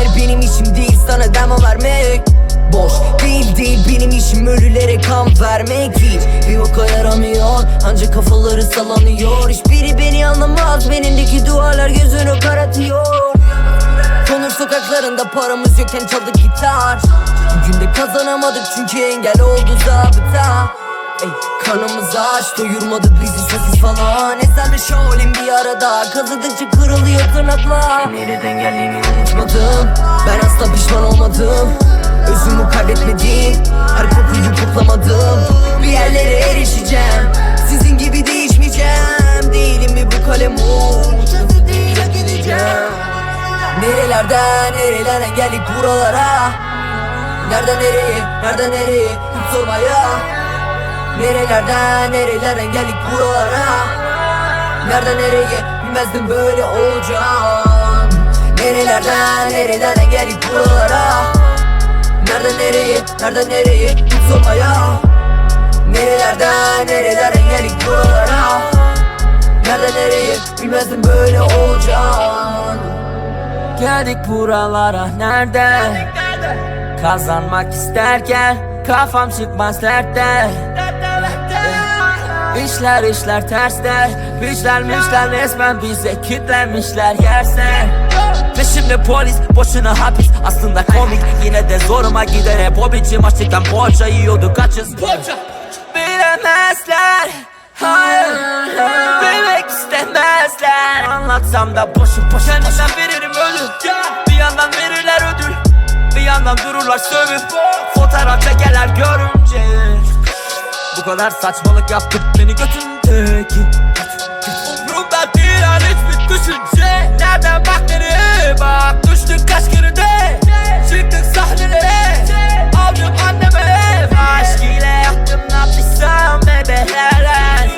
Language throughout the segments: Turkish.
Hayır benim işim değil sana demo vermek. Boş değil değil benim işim ölülere kan vermek. Hiç bir boka yaramıyor ancak kafaları sallanıyor Hiçbiri beni anlamaz benimdeki duvarlar gözünü karartıyor Konur sokaklarında paramız yokken çaldık gitar. Bugün de kazanamadık çünkü engel oldu zabıta Ey, Karnımız aç doyurmadı bizi sosis falan. Ezel ve şövalin bir arada Kazıdıkça kırılıyor tırnaklar Nereden geldiğini unutmadım Ben asla pişman olmadım. Özümü kaybetmedim Her kokuyu koklamadım Bir yerlere erişeceğim Sizin gibi değişmeyeceğim. Değilim mi bu kalem uç Nasıl değil gideceğim. Nerelerden nerelerden geldik buralara? Nereden nereye nereden nereye? Hiç sormaya Nerelerden nerelerden geldik buralara? Nereden nereye bilmezdim böyle olacağım. Nerelerden nerelerden geldik buralara? Nereden nereye nereden nereye hiç sormaya Nerelerden nerelerden geldik buralara? Nereden nereye bilmezdim böyle olacağım. Geldik buralara nereden Kazanmak isterken kafam çıkmaz dertten İşler işler tersler Güçlenmişler resmen bize kitlenmişler yersen Peşimde polis boşuna hapis. Aslında komik yine de zoruma gider. Hep o biçim Açlıktan poğaça yiyorduk açız Bilemezler. Hayır. Bilmek istemezler. Anlatsam da boşu boşu Kendimden veririm ölüm Bir yandan verirler ödül Bir yandan dururlar sövüp Fotoğraf çekerler görünce Bu kadar saçmalık yaptık beni götündü ki. Umrumda değil an hiçbir düşünce. Nereden bak nereye bak. Düştük kaç kere de. Çıktık sahnelere. Aldım anneme. Ev Aşk ile yaktım ne yaptıysam bebelerden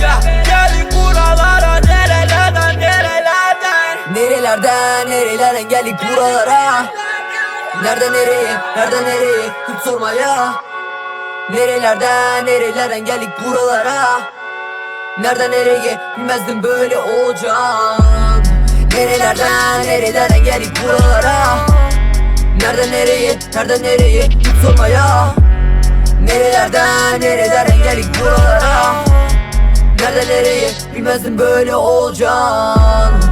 Ya geldik buralara Nerelerden nerelerden? Nerelerden nerelerden geldik buralara? Nereden nereye nereden nereye? Hiç sormaya Nerelerden nerelerden geldik buralara? Nereden nereye bilmezdim böyle olacağım Nerelerden nerelerden geldik buralara? Nereden nereye nereden nereye hiç sormaya Nerelerden nerelerden geldik buralara? Nereden nereye bilmezdim böyle olacağım